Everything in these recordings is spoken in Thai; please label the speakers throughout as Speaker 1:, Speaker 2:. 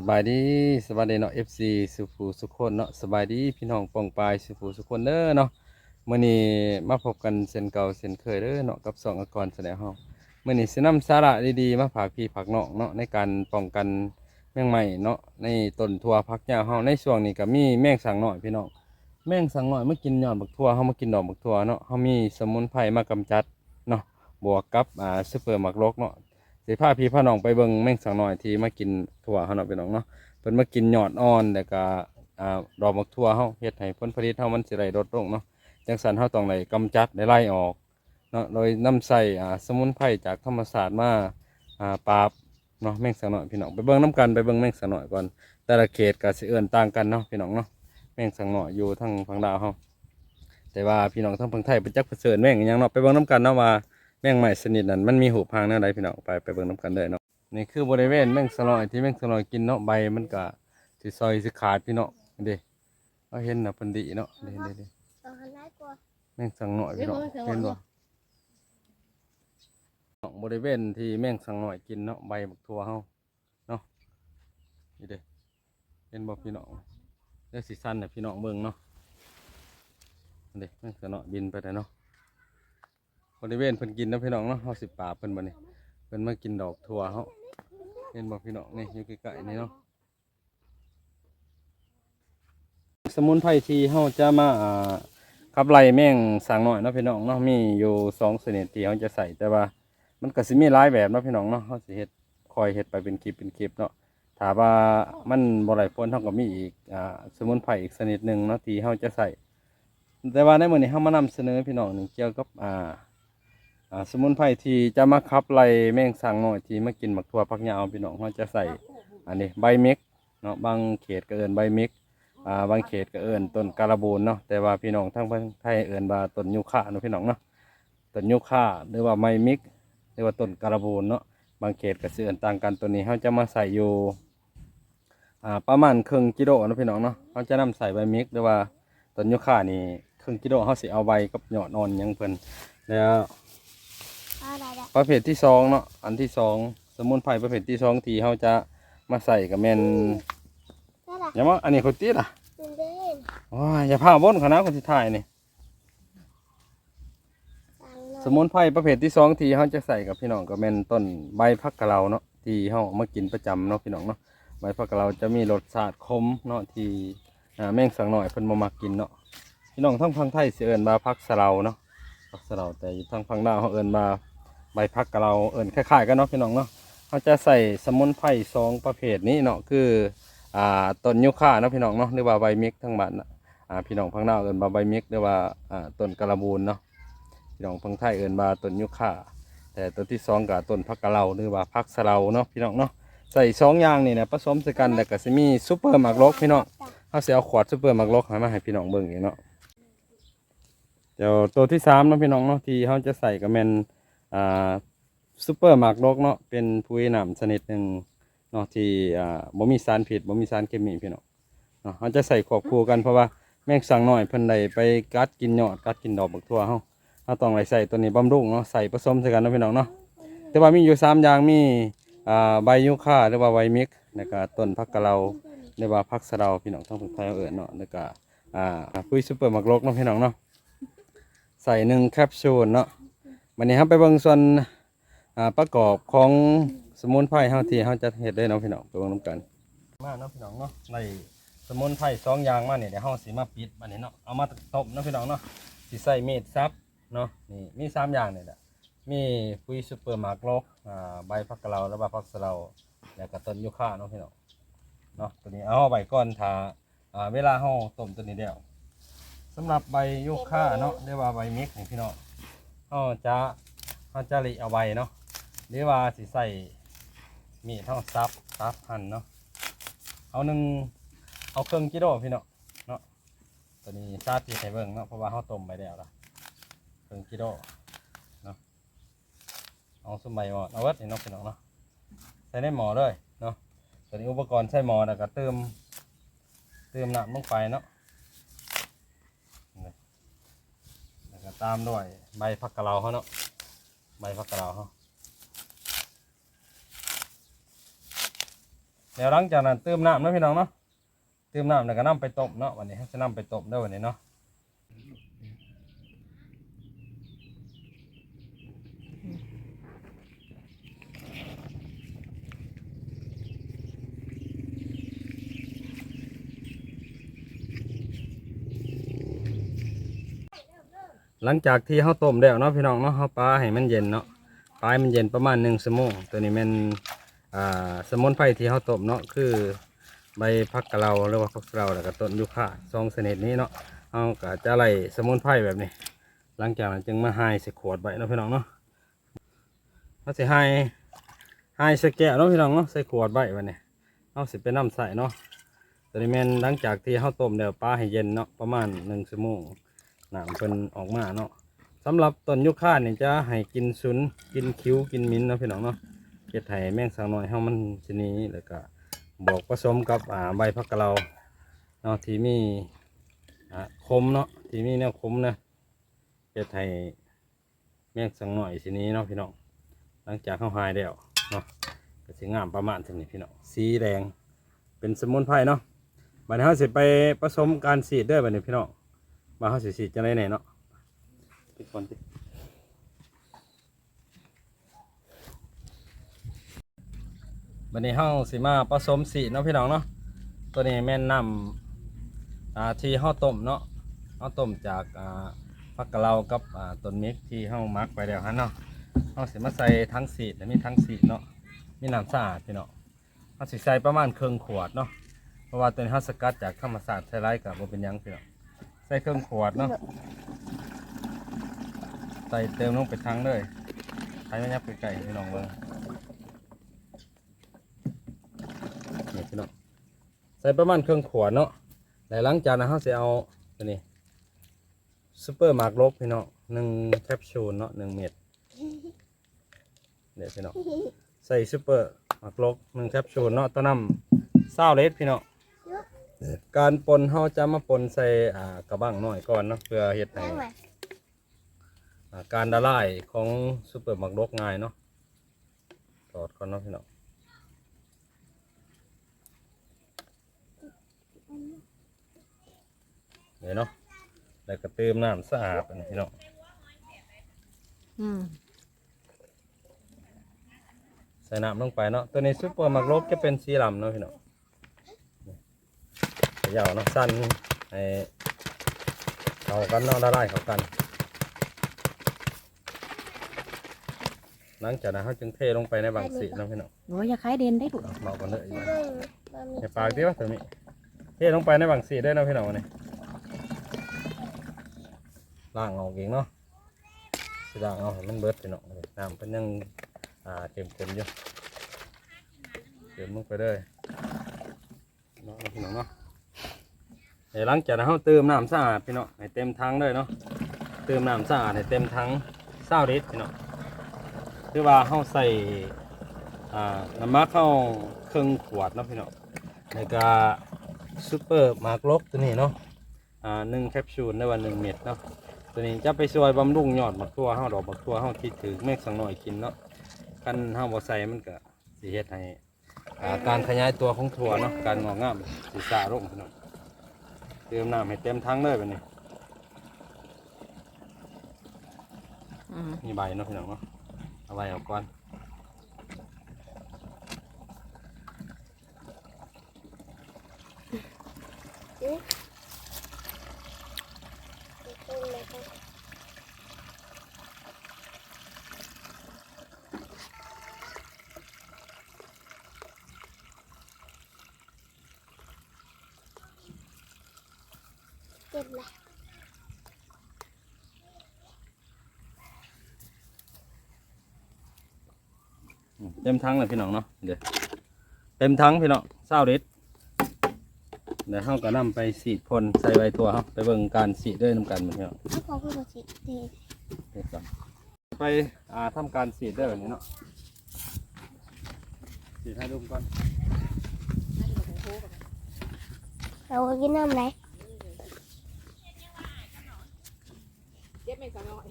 Speaker 1: สบายดีสบายดีเนาะ FC สุภูสุคนเนาะสบายดีพี่น้องปองปายสุภูสุคนเด้อเนาะมื้อนี้มาพบกันเช่นเก่าเช่นเคยเด้อเนาะกับสองอกรแสดงเฮามื้อนี้สินำสาระดีๆมาฝากพี่ฝากน้องเนาะในการป้องกันแมงใหม่เนาะในต้นทั่วผักหญ้าเฮาในช่วงนี้ก็มีแมงสังหน้อยพี่น้องแมงสังหน้อยมากินยอดบักทั่วเฮามากินดอกบักทั่วเนาะเฮามีสมุนไพรมากำจัดเนาะบวกกับอ่าซุปเปอร์มักลกเนาะ สิพาพี่พาน้องไปเบิ่งแมงสังหน้อยที่มากินถั่วเฮาเนาะพี่น้องเนาะเพิ่นมากินยอดอ่อนแล้วก็อ่าดอกมักถั่วเฮาเฮ็ดให้ผลผลิตเฮามันสิได้ลดลงเนาะจังซั่นเฮาต้องได้กำจัดได้ไล่ออกเนาะโดยนำใส่อ่าสมุนไพรจากธรรมศาสตร์มาอ่าปราบเนาะแมงสังหน้อยพี่น้องไปเบิ่งนํกันไปเบิ่งแมงสังหน้อยก่อนแต่ละเขตก็สิเอิ้นต่างกันเนาะพี่น้องเนาะแมงสังหน้อยอยู่ทางฝั่งลาวเฮาแต่ว่าพี่น้องทางฝั่งไทยเพิ่นจักเผชิญแม่งอิหยังเนาะไปเบิ่งนํกันเนาะว่า มงใหม่สนิทนั่นมันมีหูพางแนวใดพี่น้องไปไปเบิ่งน้ำกันเลยเนาะนี่คือบริเวณแมงสลอยที่แมงสลอยกินเนาะใบมันก็สิซอยสิขาดพี่น้องเด้เอาเห็นน่ะเพิ่นดีเนาะเด้เด้เด้
Speaker 2: เอาหันหน้ากลัว
Speaker 1: แมงสังหน่อยพี่น้องเห็นบ่เนาะบริเวณที่แมงสังหน่อยกินเนาะใบบักทั่วเฮาเนาะนี่เด้เห็นบ่พี่น้องเดี๋ยวสิสั้นให้พี่น้องเบิ่งเนาะเด้แมงสังหน่อยบินไปได้เนาะบ ริเวณเพิ่นกินนะพี่น้องเนาะเฮาสิป่าเพิ่นบ่นี่เพิ่นมากินดอกทั่วเฮาเห็นบ่พี่น้องนี่อยู่ใกล้ๆนี่เนาะสมุนไพรที่เฮาจะมาอ่าขับไล่แมงสางหน้อยเนาะพี่น้องเนาะมีอยู่สองชนิดที่เฮาจะใส่แต่ว่า มันก็สิมีหลายแบบเนาะพี่น้องเนาะเฮาสิเฮ็ดคอยเฮ็ดไปเป็นคลิปเป็นคลิปเนาะถ้าว่ามันบ่ไหลผลเฮาก็มีอีกอ่าสมุนไพรอีกชนิดหนึ่งเนาะที่เฮาจะใส่แต่ว่าในมื้อนี้เฮามานำเสนอพี่น้องหนี่งเกี่ยวกับอ่า สมุนไพรที่จะมาขับไล่แมงสังน้อยที่มากินหมักทั่วผักยาวพี่น้องเขาจะใส่อันนี้ใบเม็กเนาะบางเขตก็เอินใบเม็กอ่าบางเขตก็เอินต้นการะบูนเนาะแต่ว่าพี่น้องทั้งประเทศไทยเอินว่าต้นยูคาเนาะพี่น้องเนาะต้นยูคาหรือว่าไมมิกหรือว่าต้นการะบูนเนาะบางเขตก็สิเอินต่างกันตัวนี้เขาจะมาใส่อยู่อ่าประมาณครึ่งกิโลเนาะพี่น้องเนาะเขาจะนำใส่ใบมิกหรือว่าต้นยูคานี่ครึ่งกิโลเขาสิเอาใบกับยอดนอนยังเพิ่นแล้ว
Speaker 2: อาได้ได้
Speaker 1: ประเภทที่สองเนาะอันที่สองสมุนไพรประเภทที่สองที่เขาจะมาใส่กับแมน
Speaker 2: ได้ละ
Speaker 1: อย่ามาอันนี้คนตีล่ะ
Speaker 2: เดินเดิน
Speaker 1: ว้ายอย่าพาบนเขานะคนที่ถ่ายนี่
Speaker 2: สั่งหน่อย
Speaker 1: สมุนไพรประเภทที่สองที่เขาจะใส่กับพี่น้องกับแมนต้นใบพักกะเหราเนาะที่เขามากินประจำเนาะพี่น้องเนาะใบพักกะเหราจะมีรสชาติขมเนาะที่อ่าแมงสังหน่อยเพิ่นมามากินเนาะพี่น้องทั้งพังไทยเสียเอินมาพักสะเลาเนาะ พักสะเลาแต่อยู่ทางพังดาวเขาเอินมาใบพักกะเหราเอินคล้ายๆกันเนาะพี่น้องเนาะเขาจะใส่สมุนไพรสองประเภทนี้เนาะคืออ่าต้นยูคาเนาะพี่น้องเนาะหรือว่าใบเม็กทั้งบ้านน่ะอ่าพี่น้องพังนาวเอิ้นว่าใบเม็กหรือว่าอ่าต้นกระบูนเนาะพี่น้องพังไทยเอิ้นว่าต้นยูคาแต่ต้นที่สองกับต้นพักกะเหราหรือว่าพักสะเลาเนาะพี่น้องเนาะใส่สองอย่างนี่นะผสมใส่กันแล้วก็สิมีซุปเปอร์หมักลกพี่น้องเขาสิเอาขวดซุปเปอร์หมักลกให้มาให้พี่น้องเบิ่งอีกเนาะ เดี๋ยวตัวที่สามเนาะพี่น้องเนาะที่เขาจะใส่ก็แมนอ่าซูเปอร์มาร์กรกเนาะเป็นปุ๋ยหนำชนิดหนึ่งเนาะที่อ่าบ่มีสารพิษบ่มีสารเคมีพี่น้องเนาะเขาจะใส่ควบคู่กันเพราะว่าแมงสังหน้อยเพิ่นได้ไปกัดกินยอดกัดกินดอกบักทั่วเฮาเฮาต้องไว้ใส่ตัวนี้บำรุงเนาะใส่ผสมใส่กันเนาะพี่น้องเนาะแต่ว่ามีอยู่สามอย่างมีอ่าใบยูคาหรือว่าใบมิกแล้วก็ต้นผักกะเหราหรือว่าผักสะเดาพี่น้องทั้งคนไทยเอาเอิ้นเนาะแล้วก็อ่าปุ๋ยซูเปอร์มาร์กรกเนาะพี่น้องเนาะ ใส่หนึ่งแคปซูลเนาะวันนี้ครับไปเบิ่งส่วนประกอบของสมุนไพรเฮาที่เฮาจะเฮ็ดได้เนาะพี่น้องไปเบิ่งนํกัน มาเนาะพี่น้องเนาะในสมุนไพรสองอย่างมาเนี่ยเดี๋ยวเฮาสิมาปิดบัดนี้เนาะเอามาต้มเนาะพี่น้องเนาะสิใส่มีดซับเนาะนี่มีสามอย่างนี่แหละมีปุ๋ยซูเปอร์มาร์กโลกอ่าใบผักกะเหราแล้วใบผักสะเลาแล้วก็ต้นยูคาเนาะพี่น้องเนาะตัวนี้เอาไว้ก่อนถาอ่าเวลาเฮาต้มตัวนี้แล้ว สำหรับใบโยูคาเนาะเรียกว่าใบมิกนี่พี่น้องเฮาจะเฮาจะริเอาใบเนาะหรือว่าสิใส่มีเท่าซับซับหั่นเนาะเอาหนึ่งเอาเครื่องกิโลพี่เนาะเนาะตัวนี้ซาดที่ใส่เบิ่งเนาะเพราะว่าเขาต้มไปแล้วละเครื่องกิโลเนาะเอาสมัยหมอเอาไวัดนี่เนาะพี่น้องเนาะใส่ในหมอเลยเนาะตัวนี้อุปกรณ์ใส่หมอแล้วก็เติมเติมน้ำลงไปเนาะนี่แล้วก็ ตามด้วยใบผักกะเหราเขาเนาะใบผักกะเหราเขาเดี๋ยวหลังจากนั้นเติมน้ำนะพี่น้องเนาะเติมน้ำแล้วก็นำไปต้มเนาะวันนี้จะนำไปต้มได้วันนี้เนาะ หลังจากที่เขาต้มแล้วเนาะพี่น้องเนาะเขาปลาให้มันเย็นเนาะปลาให้มันเย็นประมาณหนึ่งชั่วโมงตัวนี้มันอ่าสมุนไพรที่เขาต้มเนาะคือใบพักกะเราหรือว่าพักกะเราแล้วก็ต้นยูคาสองชนิดนี้เนาะเอาก็จะไล่สมุนไพรแบบนี้ หลังจากนั้นจึงมาให้ใส่ขวดไว้เนาะพี่น้องเนาะเขาสิให้ให้ใส่แก้วเนาะพี่น้องเนาะใส่ขวดไว้วันนี้เอาสิเป็นน้ำใส่เนาะตัวนี้แม่นหลังจากที่เขาต้มแล้วปลาให้เย็นเนาะประมาณหนึ่งชั่วโมง น้ำเพิ่นออกมาเนาะสำหรับต้นยุค่าเนี่ยจะให้กินซุนกินคิ้วกินมิ้นเนาะพี่น้องเนาะเก็ดไห้แมงสาวน้อยเฮามันชนีแล้วก็บอกผสมกับอ่าใบพักกะเราเนาะที่มีอ่าคมเนาะที่มีแนวคมนะเฮ็ดให้แมงสังหน่อยสินี้เนาะพี่น้องหลังจากเข้าหายแล้วเนาะก็สิงามประมาณเท่านี้พี่น้องสีแดงเป็นสมุนไพรเนาะบัดนี้เฮาสิไปผสมการสีดด้อบัดนี้พี่น้อง มาเฮาสิสีดจังได๋แหน่เนาะปิดก่อนติบัดนี้เฮาสิมาผสมสีดเนาะพี่น้องเนาะตัวนี้แม่นนำอ่าที่เฮาต้มเนาะเฮาต้มจากอ่าผักกะเรากับอ่าต้นเม็กที่เฮามักไปแล้วฮะเนาะเฮาสิมาใส่ทั้งสีดและมีทั้งสีดเนาะมีน้ำสะอาดพี่เนาะเฮาสิใส่ประมาณครึ่งขวดเนาะเพราะว่าตัวนี้เฮาสกัดจากธรรมชาติใส่ไรกับบ่เป็นหยังพี่เนาะ ใส่เครึ่องขวดเนาะใส่เติมลงไปทั้งเลยใช้ไม่ยับไปไก่พี่น้องเบิ่งนี่พี่น้องใส่ประมาณเครึ่องขวดเนาะแล้วหลังจากนั้นเฮาสิเอาตัวนี้ซูเปอร์มาร์กลบพี่น้องหนึ่งแคปซูลเนาะหนึ่งเม็ดเดี๋ยวพี่น้องใส่ซูเปอร์มาร์กลบหนึ่งแคปซูลเนาะต้นน้ำเศร้าเลสพี่น้อง การปนเขาจะมาปนใส่อ่ากระบังหน่อยก่อนเนาะเพื่อเฮ็ดให้
Speaker 2: นั่งไหม
Speaker 1: อ่าการละลายของซูเปอร์มาร์กลบง่ายเนาะถอดก่อนเนาะพี่น้องเดี๋ยวเนาะแล้วก็เติมน้ำสะอาดอันนี้พี่น้อง
Speaker 3: อืม
Speaker 1: ใส่น้ำลงไปเนาะตัวนี้ซุปเปอร์มักลบจะเป็นสีลำเนาะพี่น้องเข ยาวเนาะสั้นให้เข้ากันเนาะละลายเข้ากัน หลังจากนั้นเขาจึงเทลงไปในบางสีเนาะพี่น้อง
Speaker 3: โอ้ยอย่าคล้ายเด่นได้ดุ
Speaker 1: เอาเมากันเลยอีก
Speaker 2: เบิ่
Speaker 1: แล้ว
Speaker 2: งบะหมี่
Speaker 1: ในปากดิวะตัวนี้เทลงไปในบางสีได้เนาะพี่น้องวันนี้ล้างออกเองเนาะสิล้างเอาให้มันเบิดพี่น้องน้ำเพิ่นยังอ่าเต็มเต็มๆอยู่เต็มลงไปเลยเนาะพี่น้องเนาะเดี๋ยว หลังจากนั้นเราเติมน้ำสะอาดพี่น้องให้เต็มถังเลยเนาะเติมน้ำสะอาดให้เต็มถังเศร้าลิตรพี่น้องคือว่าเราใส่อ่าน้ำมันเข้าครึ่งขวดเนาะพี่เน้องแล้วก็ซูเปอร์มาร์กลบตัวนี้เนาะอ่าหนึ่งแคปซูลในวันหนึ่งเม็ดเนาะตัวนี้จะไปช่วยบำรุงยอดมักทั่วเฮาดอกมักทั่วเฮาที่ถือเมฆสังหน่อยกินเนาะคันเฮาบ่ใส่มันก็สิเฮ็ดให้อ่าการขยายตัวของถั่วเนาะการงอกงามสิสาลงพี่น้อง เติมน้ำให้เต็มถังเลยบัดนี้
Speaker 3: อืม
Speaker 1: มีใบเนาะพี่น้องเนาะเอาใบออกก่อน
Speaker 2: ขึ้นเลยค่ะเจ็บไหม
Speaker 1: อืมเต็มถังเลยพี่น้องเนาะเดี๋ยวเต็มถังพี่น้อง20ลิตรเดี๋ยวเฮาก็นำไปสีดพ่นใส่ใบถั่วเฮาไปเบิ่งการสีดด้วยน้ำกันพี่น้อง
Speaker 2: ถ้าพอพูดภาษาเทศ
Speaker 1: เฮ็ดก่อนไปอ่าทำการสีดได้แบบนี้เนาะสีดให้ดูก่อน
Speaker 2: เราก็กินน้ำไหน
Speaker 3: เจ็บไม่สังหน่อย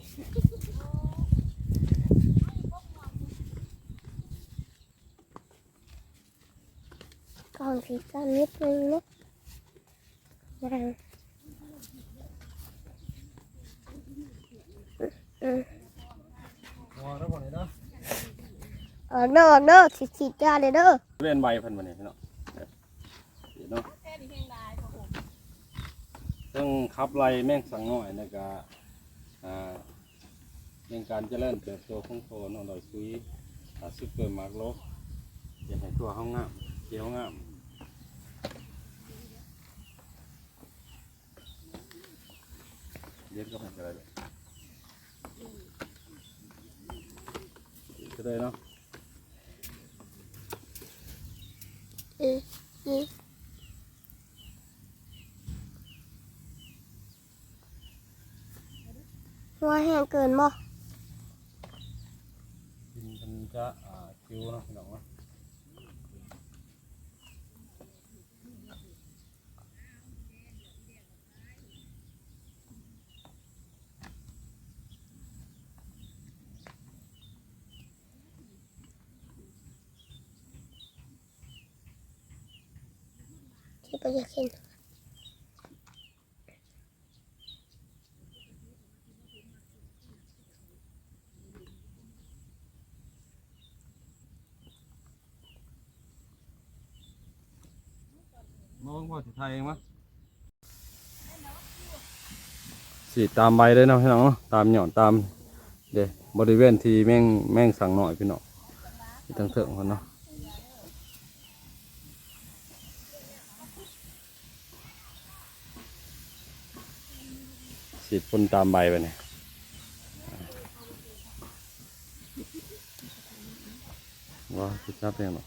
Speaker 2: เกล่องสีสันนิดนึงนะยังอืม
Speaker 1: มองแล้วบ่นี่เนาะ
Speaker 2: ออกเด้อออกเด้อฉีดฉีดยาเลยเด้อ
Speaker 1: เล่นใบเพิ่นบ่นี่พี่น้องเนาะ
Speaker 3: แค่นี้เพียงได้ครับผม
Speaker 1: ซึ่งขับไล่แม่งสังน้อยนะก็อ่าเรื่องการเจริญเติบโตของโตนอร่อยซุยอาซุปเปอร์มาร์โลกอยากให้ตัวห้องงามเขียวงามเย็นก็ม่เป็นไรเลยก็ได้เนาะ
Speaker 2: อืมอืมหัวแห้งเกินบ่
Speaker 1: กินมันจะอ่าคิวเนาะพี่น้องเนาะ
Speaker 2: ที่ประหยัดเห็น
Speaker 1: มองพ่อสิไทยเองมั้ยสีตามใบเลยเนาะพี่น้องเนาะตามหย่อนตามเด้บริเวณที่แม่งแม่งสั่งหน่อยพี่น้องที่ทั้งเถิงคนเนาะ สีดพ่นตามใบไปเนี่ยว้าวคิดนับเองเนาะ